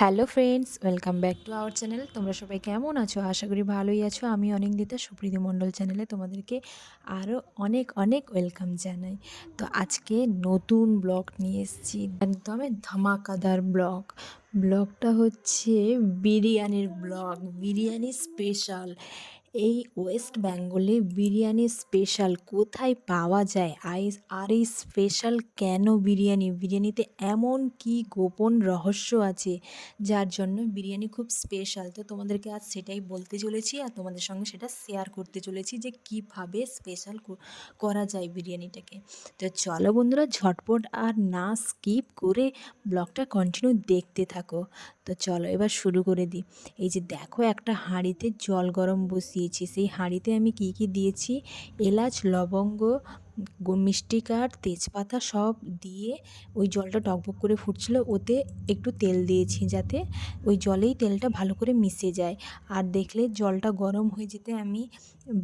Hello friends welcome back to our channel তোমরা সবাই কেমন আছো? আশা করি ভালোই আছো। আমি অনেক দিতা সুপ্রীতি মণ্ডল চ্যানেলে তোমাদেরকে আরও অনেক অনেক ওয়েলকাম জানাই। তো আজকে নতুন ব্লগ নিয়ে এসেছি। একদমই ধামাকাদার ব্লগ ব্লগটা হচ্ছে বিরিয়ানির ব্লগ বিরিয়ানি স্পেশাল এই ওয়েস্ট বেঙ্গলে বিরিয়ানি স্পেশাল কোথায় পাওয়া যায়? আই আর এই স্পেশাল কেন বিরিয়ানি? বিরিয়ানিতে এমন কি গোপন রহস্য আছে যার জন্য বিরিয়ানি খুব স্পেশাল? তো তোমাদেরকে আজ সেটাই বলতে চলেছি আর তোমাদের সঙ্গে সেটা শেয়ার করতে চলেছি যে কীভাবে স্পেশাল করা যায় বিরিয়ানিটাকে। তো চলো বন্ধুরা, ঝটপট আর না স্কিপ করে ব্লগটা কন্টিনিউ দেখতে থাকো। তো চলো এবার শুরু করে দিই। এই যে দেখো একটা হাঁড়িতে জল গরম বসিয়েছি। সেই হাঁড়িতে আমি কি কি দিয়েছি? এলাচ, লবঙ্গ মিষ্টি কাঠ, তেজপাতা সব দিয়ে ওই জলটা টকবক করে ফুটছিল। ওতে একটু তেল দিয়েছি যাতে ওই জলেই তেলটা ভালো করে মিশে যায়। আর দেখলে জলটা গরম হয়ে যেতে আমি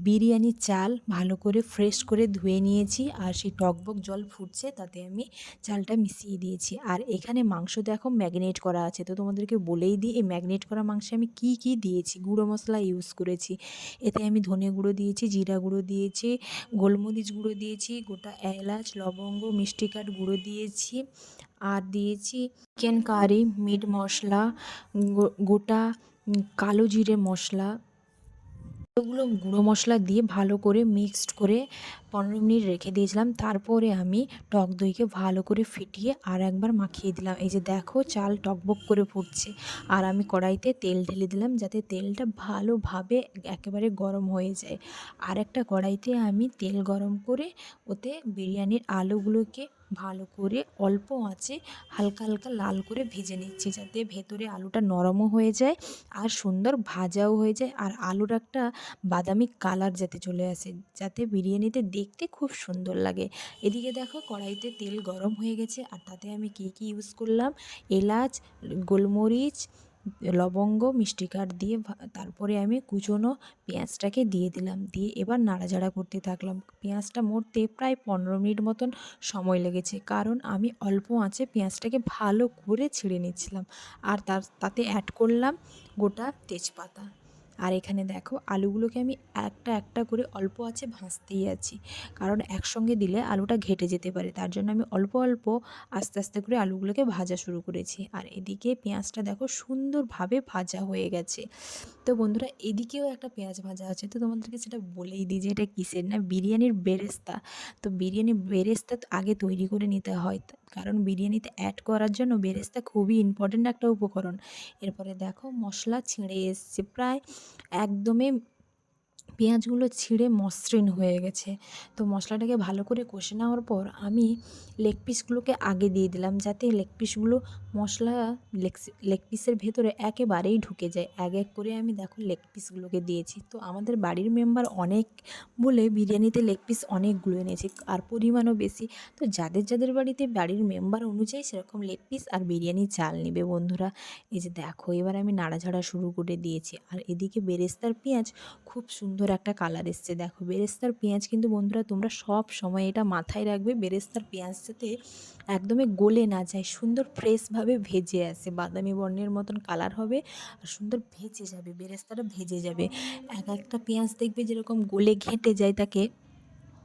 বিরিয়ানি চাল ভালো করে ফ্রেশ করে ধুয়ে নিয়েছি আর সেই টকবক জল ফুটছে তাতে আমি চালটা মিশিয়ে দিয়েছি। আর এখানে মাংস দেখো ম্যাগনেট করা আছে। তো তোমাদেরকে বলেই দিই, এই ম্যাগনেট করা মাংসে আমি কি কি দিয়েছি? গুঁড়ো মশলা ইউজ করেছি। এতে আমি ধনে গুঁড়ো দিয়েছি, জিরা গুঁড়ো দিয়েছি, গোলমরিচ গুঁড়ো দিয়েছি গোটা এলাচ, লবঙ্গ, মিষ্টি কাঠ গুঁড়ো দিয়েছি আর দিয়েছি চিকেন কারি, মিট মশলা গোটা কালো জিরে মশলা এগুলো গুঁড়ো মশলা দিয়ে ভালো করে মিক্সড করে পনেরো মিনিট রেখে দিয়েছিলাম। তারপরে আমি টক দইকে ভালো করে ফিটিয়ে আর একবার মাখিয়ে দিলাম। এই যে দেখো চাল টকবক করে ফুটছে। আর আমি কড়াইতে তেল ঢেলে দিলাম যাতে তেলটা ভালোভাবে একেবারে গরম হয়ে যায়। আর একটা কড়াইতে আমি তেল গরম করে ওতে বিরিয়ানির আলুগুলোকে ভালো করে অল্প আঁচে হালকা হালকা লাল করে ভেজে নিচ্ছি যাতে ভেতরে আলুটা নরমও হয়ে যায় আর সুন্দর ভাজাও হয়ে যায়। আর আলুর একটা বাদামি কালার যাতে চলে আসে, যাতে বিরিয়ানিতে দেখতে খুব সুন্দর লাগে। এদিকে দেখো কড়াইতে তেল গরম হয়ে গেছে আর তাতে আমি কী কী ইউজ করলাম? এলাচ, গোলমরিচ লবঙ্গ, মিষ্টি কাঠ দিয়ে তারপরে আমি কুচনো পেঁয়াজটাকে দিয়ে দিলাম। দিয়ে এবার নাড়াচাড়া করতে থাকলাম। পেঁয়াজটা মরতে প্রায় পনেরো মিনিট মতন সময় লেগেছে। কারণ আমি অল্প আঁচে পেঁয়াজটাকে ভালো করে ছিঁড়ে নিচ্ছিলাম। আর তার, তাতে অ্যাড করলাম গোটা তেজপাতা। আর এখানে দেখো আলুগুলোকে আমি একটা একটা করে অল্প আছে ভাজতেই আছি। কারণ একসঙ্গে দিলে আলুটা ঘেটে যেতে পারে। তার জন্য আমি অল্প অল্প আস্তে আস্তে করে আলুগুলোকে ভাজা শুরু করেছি। আর এদিকে পেঁয়াজটা দেখো সুন্দরভাবে ভাজা হয়ে গেছে। তো বন্ধুরা, এদিকেও একটা পেঁয়াজ ভাজা আছে। তো তোমাদেরকে সেটা বলেই দিই যে এটা কিসের না, বিরিয়ানির বেরেস্তা। তো বিরিয়ানির বেরেস্তা আগে তৈরি করে নিতে হয়। কারণ বিরিয়ানিতে অ্যাড করার জন্য বেরেস্তা খুবই ইম্পর্ট্যান্ট একটা উপকরণ। এরপরে দেখো মশলা ছিঁড়ে এসছে। প্রায় একদমই পেঁয়াজগুলো ছিঁড়ে মসৃণ হয়ে গেছে। তো মশলাটাকে ভালো করে কষে নেওয়ার পর আমি লেগ পিসগুলোকে আগে দিয়ে দিলাম যাতে লেগ পিসগুলো মশলা লেগ লেগ পিসের ভেতরে একেবারেই ঢুকে যায়। এক এক করে আমি দেখো লেগ পিসগুলোকে দিয়েছি। তো আমাদের বাড়ির মেম্বার অনেক বলে বিরিয়ানিতে লেগ পিস অনেকগুলো এনেছি, আর পরিমাণও বেশি। তো যাদের যাদের বাড়িতে বাড়ির মেম্বার অনুযায়ী সেরকম লেগ পিস আর বিরিয়ানি চাল নেবে বন্ধুরা। এই যে দেখো এবার আমি নাড়াঝাড়া শুরু করে দিয়েছি। আর এদিকে বেরেস্তার পেঁয়াজ খুব সুন্দর সুন্দর একটা কালার এসছে। দেখো, বেরেস্তার পেঁয়াজ কিন্তু বন্ধুরা তোমরা সব সময় এটা মাথায় রাখবে, বেরেস্তার পেঁয়াজ যাতে একদমই গলে না যায়, সুন্দর ফ্রেশভাবে ভেজে আসে, বাদামি বর্ণের মতন কালার হবে আর সুন্দর ভেজে যাবে, বেরেস্তাটা ভেজে যাবে। এক একটা পেঁয়াজ দেখবে যেরকম গলে ঘেঁটে যায় তাকে।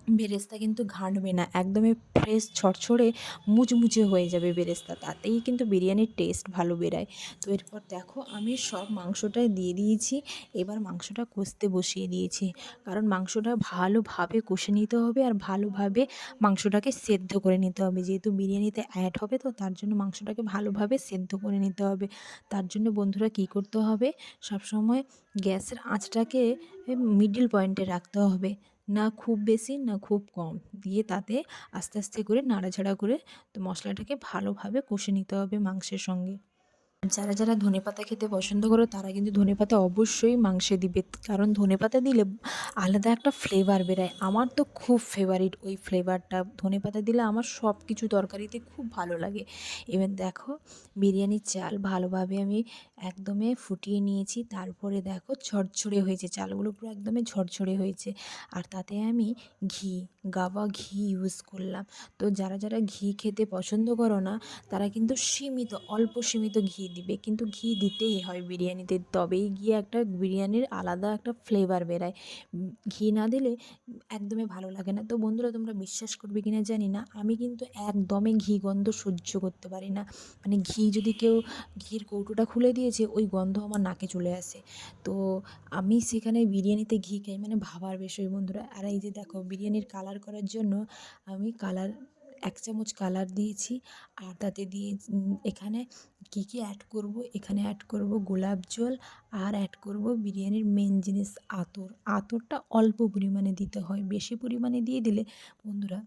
বেরেস্তা কিন্তু ঘাঁটবে না, একদমই ফ্রেশ ছড়ছড়ে মুচমুচে হয়ে যাবে বেরেস্তা। তাতেই কিন্তু বিরিয়ানির টেস্ট ভালো বেরায়। তো এরপর দেখো, আমি সব মাংসটাই দিয়ে দিয়েছি। এবার মাংসটা কষতে বসিয়ে দিয়েছি। কারণ মাংসটা ভালোভাবে কষে নিতে হবে আর ভালোভাবে মাংসটাকে সেদ্ধ করে নিতে হবে। যেহেতু বিরিয়ানিতে অ্যাড হবে তো তার জন্য মাংসটাকে ভালোভাবে সেদ্ধ করে নিতে হবে। তার জন্য বন্ধুরা কী করতে হবে? সবসময় গ্যাসের আঁচটাকে মিডিল পয়েন্টে রাখতে হবে। না খুব বেশি, না খুব কম। দিয়ে তাতে আস্তে আস্তে করে নাড়াচাড়া করে তো মশলাটাকে ভালোভাবে কষে নিতে হবে মাংসের সঙ্গে। যারা যারা ধনেপাতা খেতে পছন্দ করো, তারা কিন্তু ধনেপাতা অবশ্যই মাংসে দিবে। কারণ ধনেপাতা দিলে আলাদা একটা ফ্লেভার বেরায়। আমার তো খুব ফেভারিট ওই ফ্লেভারটা ধনেপাতা দিলে আমার সব কিছু তরকারিতে খুব ভালো লাগে। এবার দেখো, বিরিয়ানির চাল ভালোভাবে আমি একদমই ফুটিয়ে নিয়েছি। তারপরে দেখো ঝরঝরে হয়েছে, চালগুলো পুরো একদমই ঝরঝরে হয়েছে। আর তাতে আমি ঘি, গাওয়া ঘি ইউজ করলাম। তো যারা যারা ঘি খেতে পছন্দ করো না, তারা কিন্তু সীমিত, অল্প সীমিত ঘি দিবে। কিন্তু ঘি দিতেই হয় বিরিয়ানিতে। তবেই গিয়ে একটা বিরিয়ানির আলাদা একটা ফ্লেভার বেরায়। ঘি না দিলে একদমই ভালো লাগে না। তো বন্ধুরা, তোমরা বিশ্বাস করবে কি না জানি না। আমি কিন্তু একদমই ঘি গন্ধ সহ্য করতে পারি না। মানে ঘি যদি কেউ, ঘির কৌটোটা খুলে দিয়েছে ওই গন্ধ আমার নাকে চলে আসে। তো আমি সেখানে বিরিয়ানিতে ঘি খাই মানে ভাবার বিষয় বন্ধুরা। আর এই যে দেখো, বিরিয়ানির কালার করার জন্য আমি কালার এক চামচ কালার দিয়েছি। আর তাতে দিয়ে এখানে কী কী অ্যাড করব? এখানে অ্যাড করব গোলাপ জল আর অ্যাড করব বিরিয়ানির মেন জিনিস আতর। আতরটা অল্প পরিমাণে দিতে হয়। বেশি পরিমাণে দিয়ে দিলে বন্ধুরা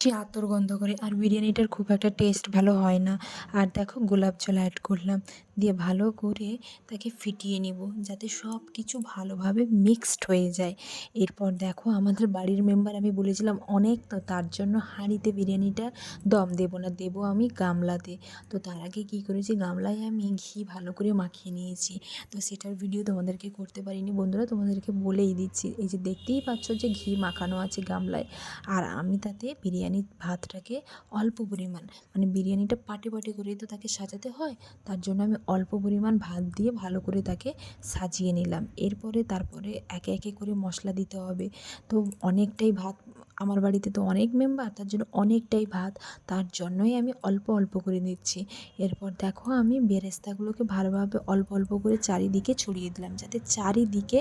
সে আতর গন্ধ করে। আর বিরিয়ানিটার খুব একটা টেস্ট ভালো হয় না। আর দেখো গোলাপ জল অ্যাড করলাম। দিয়ে ভালো করে তাকে ফিটিয়ে নিব, যাতে সব কিছু ভালোভাবে মিক্সড হয়ে যায়। এরপর দেখো আমাদের বাড়ির মেম্বার আমি বলেছিলাম, অনেক তো তার জন্য হাঁড়িতে বিরিয়ানিটা দম দেবো না, দেবো আমি গামলাতে। তো তার আগে কী করেছি, গামলায় আমি ঘি ভালো করে মাখিয়ে নিয়েছি। তো সেটার ভিডিও তোমাদেরকে করতে পারিনি বন্ধুরা, তোমাদেরকে বলেই দিচ্ছি। এই যে দেখতেই পাচ্ছ যে ঘি মাখানো আছে গামলায়। আর আমি তাতে বিরিয়ানি ভাতটাকে অল্প পরিমাণ মানে বিরিয়ানিটা পাটে পাটে করে তো তাকে সাজাতে হয়, তার জন্য আমি অল্প পরিমাণ ভাত দিয়ে ভালো করে তাকে সাজিয়ে নিলাম। এরপরে তারপরে একে একে করে মশলা দিতে হবে। তো অনেকটাই ভাত, আমার বাড়িতে তো অনেক মেম্বার, তার জন্য অনেকটাই ভাত, তার জন্যই আমি অল্প অল্প করে দিচ্ছি এরপর দেখো আমি বেরেস্তাগুলোকে ভালোভাবে অল্প অল্প করে চারিদিকে ছড়িয়ে দিলাম, যাতে চারিদিকে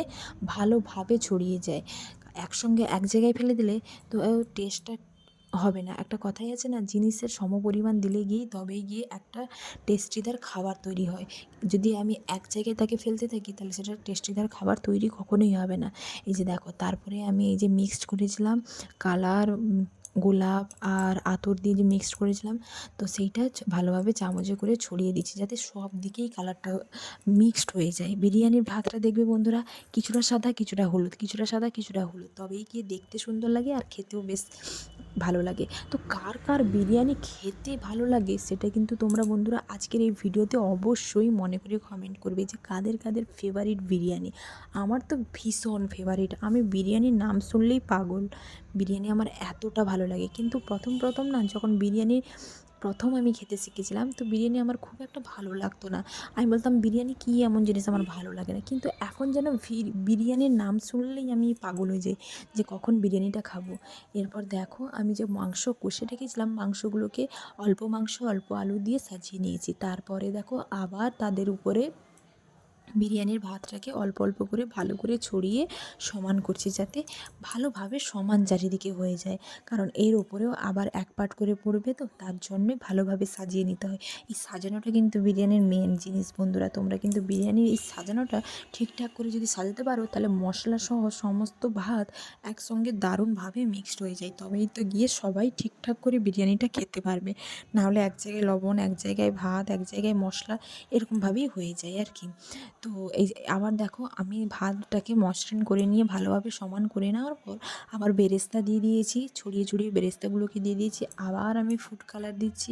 ভালোভাবে ছড়িয়ে যায়। একসঙ্গে এক জায়গায় ফেলে দিলে তো টেস্টটা হবে না। একটা কথাই আছে না, জিনিসের সমপরিমাণ দিলে গিয়ে, তবেই গিয়ে একটা টেস্টিদার খাবার তৈরি হয়। যদি আমি এক জায়গায় তাকে ফেলতে থাকি, তাহলে সেটা টেস্টিদার খাবার তৈরি কখনোই হবে না। এই যে দেখো, তারপরে আমি এই যে মিক্সড করেছিলাম, কালার গোলাপ আর আতর দিয়ে যে মিক্সড করেছিলাম, তো সেইটা ভালোভাবে চামচে করে ছড়িয়ে দিচ্ছি যাতে সব দিকেই কালারটা মিক্সড হয়ে যায়। বিরিয়ানির ভাতটা দেখবে বন্ধুরা, কিছুটা সাদা, কিছুটা হলুদ, কিছুটা সাদা, কিছুটা হলুদ। তবেই গিয়ে দেখতে সুন্দর লাগে আর খেতেও বেশ ভালো লাগে। তো কার কার বিরিয়ানি খেতে ভালো লাগে সেটা কিন্তু তোমরা বন্ধুরা আজকের এই ভিডিওতে অবশ্যই মনে করে কমেন্ট করবে যে কাদের কাদের ফেভারিট বিরিয়ানি। আমার তো ভীষণ ফেভারিট আমি বিরিয়ানির নাম শুনলেই পাগল। বিরিয়ানি আমার এতটা ভালো লাগে। কিন্তু প্রথম প্রথম না যখন বিরিয়ানি প্রথম আমি খেতে শিখেছিলাম, তো বিরিয়ানি আমার খুব একটা ভালো লাগতো না। আমি বলতাম, বিরিয়ানি কী এমন জিনিস আমার ভালো লাগে না? কিন্তু এখন যেন বিরিয়ানির নাম শুনলেই আমি পাগল হয়ে যাই যে কখন বিরিয়ানিটা খাব। এরপর দেখো, আমি যে মাংস কষে রেখেছিলাম, মাংসগুলোকে অল্প মাংস, অল্প আলু দিয়ে সাজিয়ে নিয়েছি। তারপরে দেখো, আবার তাদের উপরে বিরিয়ানির ভাতটাকে অল্প অল্প করে ভালো করে ছড়িয়ে সমান করছি যাতে ভালোভাবে সমান চারিদিকে হয়ে যায়। কারণ এর ওপরেও আবার এক পাট করে পড়বে তো, তার জন্যে ভালোভাবে সাজিয়ে নিতে হয়। এই সাজানোটা কিন্তু বিরিয়ানির মেন জিনিস বন্ধুরা। তোমরা কিন্তু বিরিয়ানির এই সাজানোটা ঠিকঠাক করে যদি সাজাতে পারো, তাহলে মশলা সহ সমস্ত ভাত একসঙ্গে দারুণভাবে মিক্সড হয়ে যায়। তবেই তো গিয়ে সবাই ঠিকঠাক করে বিরিয়ানিটা খেতে পারবে। নাহলে এক জায়গায় লবণ, এক জায়গায় ভাত, এক জায়গায় মশলা এরকমভাবেই হয়ে যায় আর কি। তো এই আবার দেখো আমি ভাতটাকে মসৃণ করে নিয়ে ভালোভাবে সমান করে নেওয়ার পর আবার বেরেস্তা দিয়ে দিয়েছি, ছড়িয়ে ছড়িয়ে বেরেস্তাগুলোকে দিয়ে দিয়েছি। আবার আমি ফুড কালার দিচ্ছি।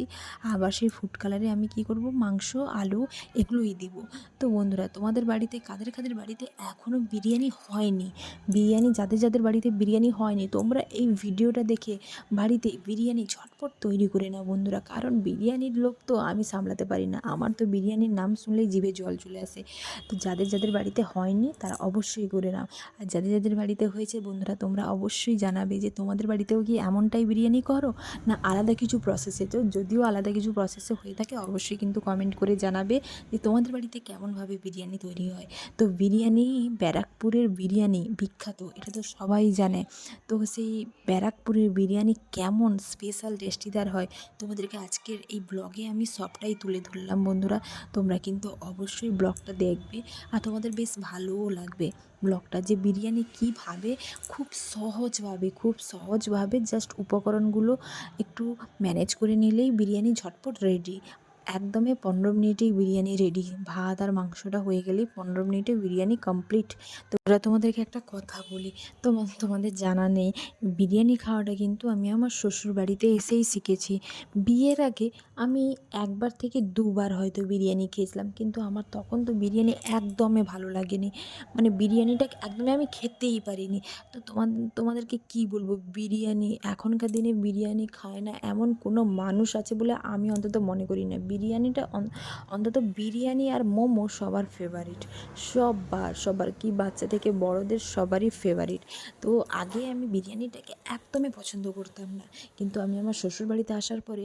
আবার সেই ফুড কালারে আমি কি করব? মাংস, আলু এগুলোই দিব। তো বন্ধুরা, তোমাদের বাড়িতে, কাদের কাদের বাড়িতে এখনও বিরিয়ানি হয়নি? বিরিয়ানি, যাদের যাদের বাড়িতে বিরিয়ানি হয়নি, তোমরা এই ভিডিওটা দেখে বাড়িতে বিরিয়ানি ঝটপট তৈরি করে নাও বন্ধুরা। কারণ বিরিয়ানির লোক তো আমি সামলাতে পারি না। আমার তো বিরিয়ানির নাম শুনলেই জিভে জল চলে আসে। তো যাদের যাদের বাড়িতে হয়নি তারা অবশ্যই করে নাও। আর যাদের যাদের বাড়িতে হয়েছে বন্ধুরা তোমরা অবশ্যই জানাবে যে তোমাদের বাড়িতেও কি এমনটাই বিরিয়ানি করো না আলাদা কিছু প্রসেসে তো যদিও আলাদা কিছু প্রসেসে হয়ে থাকে অবশ্যই কিন্তু কমেন্ট করে জানাবে যে তোমাদের বাড়িতে কেমনভাবে বিরিয়ানি তৈরি হয়। তো বিরিয়ানি ব্যারাকপুরের বিরিয়ানি বিখ্যাত, এটা তো সবাই জানে। তো সেই ব্যারাকপুরের বিরিয়ানি কেমন স্পেশাল টেস্টিদার হয় তোমাদেরকে আজকের এই ব্লগে আমি সবটাই তুলে ধরলাম বন্ধুরা। তোমরা কিন্তু অবশ্যই ব্লগটা দেখবে আর তোমাদের বেশ ভালোও লাগবে। ব্লগটা যে বিরিয়ানি কীভাবে খুব সহজভাবে খুব সহজভাবে জাস্ট উপকরণগুলো একটু ম্যানেজ করে নিলেই বিরিয়ানি ঝটপট রেডি একদমই পনেরো মিনিটেই বিরিয়ানি রেডি ভাত আর মাংসটা হয়ে গেলেই পনেরো মিনিটে বিরিয়ানি কমপ্লিট তো এবার তোমাদেরকে একটা কথা বলি। তোমা, তোমাদের জানা নেই, বিরিয়ানি খাওয়াটা কিন্তু আমি আমার শ্বশুর বাড়িতে এসেই শিখেছি। বিয়ের আগে আমি একবার থেকে দুবার হয়তো বিরিয়ানি খেয়েছিলাম, কিন্তু আমার তখন তো বিরিয়ানি একদমই ভালো লাগেনি। মানে বিরিয়ানিটা একদমই আমি খেতেই পারিনি। তো তোমার তোমাদেরকে কি বলব? বিরিয়ানি, এখনকার দিনে বিরিয়ানি খায় না এমন কোনো মানুষ আছে বলে আমি অন্তত মনে করি না। বিরিয়ানিটা অন্তত বিরিয়ানি আর মোমো সবার ফেভারিট সবার সবার কি বাচ্চা থেকে বড়দের সবারই ফেভারিট তো আগে আমি বিরিয়ানিটাকে একদমই পছন্দ করতাম না। কিন্তু আমি আমার শ্বশুরবাড়িতে আসার পরে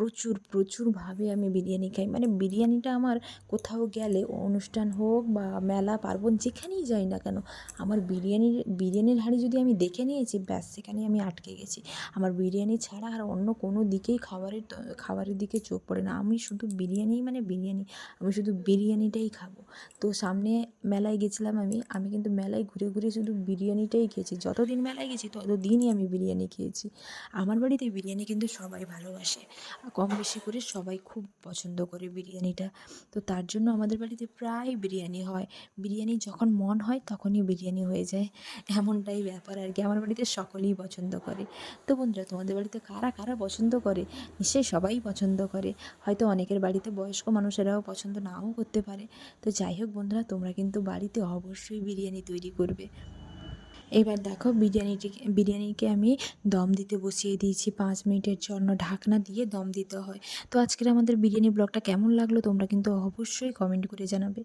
প্রচুর প্রচুরভাবে আমি বিরিয়ানি খাই। মানে বিরিয়ানিটা আমার কোথাও গেলে, অনুষ্ঠান হোক বা মেলা, পার্বণ যেখানেই যাই না কেন, আমার বিরিয়ানির বিরিয়ানির হাঁড়ি যদি আমি দেখে নিয়েছি, ব্যাস সেখানেই আমি আটকে গেছি। আমার বিরিয়ানি ছাড়া আর অন্য কোনো দিকেই খাবারের খাবারের দিকে চোখ পড়ে না। আমি শুধু বিরিয়ানি মানে বিরিয়ানি, আমি শুধু বিরিয়ানিটাই খাব। তো সামনে মেলায় গেছিলাম আমি আমি কিন্তু মেলায় ঘুরে ঘুরে শুধু বিরিয়ানিটাই খেয়েছি। যতদিন মেলায় গেছি, ততদিনই আমি বিরিয়ানি খেয়েছি। আমার বাড়িতে বিরিয়ানি কিন্তু সবাই ভালোবাসে। কম বেশি করে সবাই খুব পছন্দ করে বিরিয়ানিটা। তো তার জন্য আমাদের বাড়িতে প্রায় বিরিয়ানি হয়। বিরিয়ানি যখন মন হয় তখনই বিরিয়ানি হয়ে যায়। এমনটাই ব্যাপার আর কি, আমার বাড়িতে সকলেই পছন্দ করে। তো বন্ধুরা, তোমাদের বাড়িতে কারা কারা পছন্দ করে? নিশ্চয়ই সবাই পছন্দ করে। হয়তো অনেকের বাড়িতে বয়স্ক মানুষেরাও পছন্দ নাও করতে পারে। তো যাই হোক বন্ধুরা, তোমরা কিন্তু বাড়িতে অবশ্যই বিরিয়ানি তৈরি করবে। এবার দেখো বিরিয়ানিটিকে বিরিয়ানিকে আমি দম দিতে বসিয়ে দিয়েছি। পাঁচ মিনিটের জন্য ঢাকনা দিয়ে দম দিতে হয়। তো আজকের আমাদের বিরিয়ানি ব্লগটা কেমন লাগল তোমরা কিন্তু অবশ্যই কমেন্ট করে জানাবে।